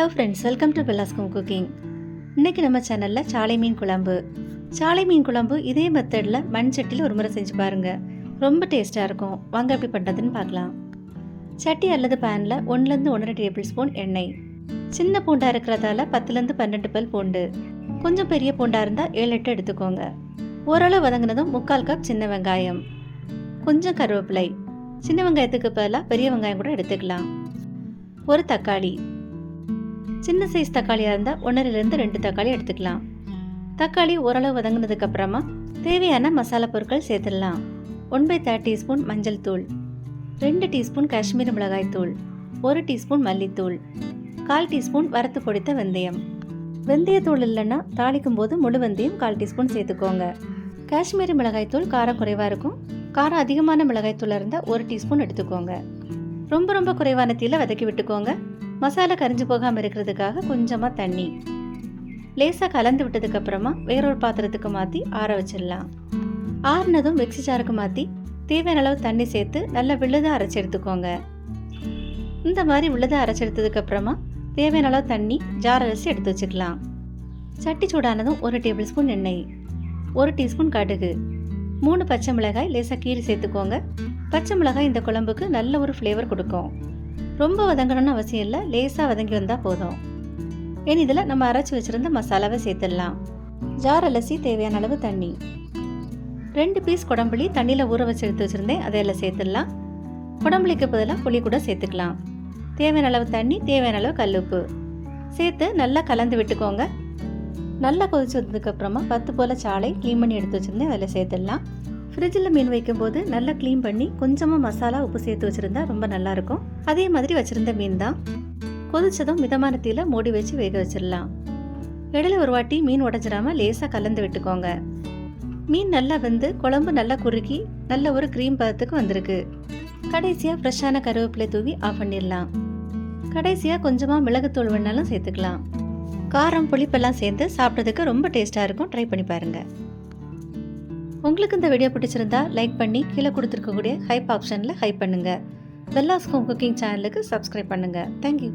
Hello friends welcome to பெல்லாஸ்கம் cooking இன்றைக்கி நம்ம சேனலில் சாலை மீன் குழம்பு. சாலை மீன் குழம்பு இதே மெத்தடில் மண் சட்டியில் ஒரு முறை செஞ்சு பாருங்கள் ரொம்ப டேஸ்ட்டாக இருக்கும். வாங்க எப்படி பண்ணுறதுன்னு பார்க்கலாம். சட்டி அல்லது பேனில் ஒன்றுலேருந்து ஒன்றரை டேபிள் ஸ்பூன் எண்ணெய். சின்ன பூண்டாக இருக்கிறதால பத்துலேருந்து பன்னெண்டு பல் பூண்டு. கொஞ்சம் பெரிய பூண்டாக இருந்தால் ஏழு எட்டு எடுத்துக்கோங்க. ஓரளவு வதங்கினதும் முக்கால் கப் சின்ன வெங்காயம். கொஞ்சம் கருவேப்பிலை. சின்ன வெங்காயத்துக்கு பதிலாக பெரிய வெங்காயம் கூட எடுத்துக்கலாம். ஒரு தக்காளி. சின்ன சைஸ் தக்காளியாக இருந்தால் ஒன்றரைலேருந்து ரெண்டு தக்காளி எடுத்துக்கலாம். தக்காளி ஓரளவு வதங்கினதுக்கு அப்புறமா தேவையான மசாலா பொருட்கள் சேர்த்துடலாம். ஒன் பை தேர்ட் டீஸ்பூன் மஞ்சள் தூள் ரெண்டு டீஸ்பூன் காஷ்மீரி மிளகாய் தூள் ஒரு டீஸ்பூன் மல்லித்தூள் கால் டீஸ்பூன் வறுத்து பொடித்த வெந்தயம். வெந்தயத்தூள் இல்லைன்னா தாளிக்கும் போது முழு வெந்தயம் கால் டீஸ்பூன் சேர்த்துக்கோங்க. காஷ்மீரி மிளகாய் தூள் காரம் குறைவாக இருக்கும். காரம் அதிகமான மிளகாய் தூளாக இருந்தால் ஒரு டீஸ்பூன் எடுத்துக்கோங்க. ரொம்ப ரொம்ப குறைவான தீயில் வதக்கி விட்டுக்கோங்க. மசாலா கரிஞ்சு போகாமல் இருக்கிறதுக்காக கொஞ்சமாக தண்ணி. லேசாக கலந்து விட்டதுக்கு அப்புறமா வேறொரு பாத்திரத்துக்கு மாற்றி ஆற வச்சிடலாம். ஆறுனதும் மிக்ஸி ஜாருக்கு மாற்றி தேவையான அளவு தண்ணி சேர்த்து நல்லா விழுதாக அரைச்சி எடுத்துக்கோங்க. இந்த மாதிரி விழுதாக அரைச்சி எடுத்ததுக்கு அப்புறமா தேவையான அளவு தண்ணி ஜார் அரைச்சி எடுத்து வச்சுக்கலாம். சட்டி சூடானதும் ஒரு டேபிள் ஸ்பூன் எண்ணெய் ஒரு டீஸ்பூன் கடுகு மூணு பச்சை மிளகாய் லேசாக கீழே சேர்த்துக்கோங்க. பச்சை மிளகாய் இந்த குழம்புக்கு நல்ல ஒரு ஃப்ளேவர் கொடுக்கும். ரொம்ப வதங்கணும்னு அவசியம் இல்லை. லேசாக வதங்கி வந்தால் போதும். இனி இதில் நம்ம அரைச்சி வச்சுருந்த மசாலாவை சேர்த்துடலாம். ஜார் அலசி தேவையான அளவு தண்ணி. ரெண்டு பீஸ் குடம்புளி தண்ணியில் ஊற வச்சு எடுத்து வச்சுருந்தேன். அதையில் சேர்த்துடலாம். குடம்புளிக்கு பதிலாக புளி கூட சேர்த்துக்கலாம். தேவையான அளவு தண்ணி தேவையான அளவு கல்லுப்பு சேர்த்து நல்லா கலந்து விட்டுக்கோங்க. நல்லா கொதிச்சு வந்ததுக்கப்புறமா பத்து போல் சாலை க்ளீன் பண்ணி எடுத்து வச்சுருந்தேன். அதில் சேர்த்துடலாம். ஃப்ரிட்ஜில் மீன் வைக்கும்போது நல்லா க்ளீன் பண்ணி கொஞ்சமாக மசாலா உப்பு சேர்த்து வச்சுருந்தா ரொம்ப நல்லாயிருக்கும். அதே மாதிரி வச்சுருந்த மீன் தான் கொதிச்சதும் மிதமான தீயில் மூடி வச்சு வேக வச்சிடலாம் இடையில ஒரு வாட்டி மீன் உடஞ்சிடாமல் லேசாக கலந்து விட்டுக்கோங்க. மீன் நல்லா வெந்து குழம்பு நல்லா குறுக்கி நல்ல ஒரு க்ரீம் பதத்துக்கு வந்திருக்கு. கடைசியாக ஃப்ரெஷ்ஷான கருவேப்பிலை தூவி ஆஃப் பண்ணிடலாம் கடைசியாக கொஞ்சமாக மிளகுத்தூள் வேணாலும் சேர்த்துக்கலாம். காரம் புளிப்பெல்லாம் சேர்ந்து சாப்பிட்றதுக்கு ரொம்ப டேஸ்ட்டாக இருக்கும். ட்ரை பண்ணி பாருங்கள் உங்களுக்கு இந்த வீடியோ பிடிச்சிருந்தா லைக் பண்ணி கீழே கொடுத்துருக்கக்கூடிய ஹைப் ஆப்ஷனில் ஹைப் பண்ணுங்கள் பெல்லாஸ்கோம் குக்கிங் சேனலுக்கு சப்ஸ்கிரைப் பண்ணுங்கள் தேங்க்யூ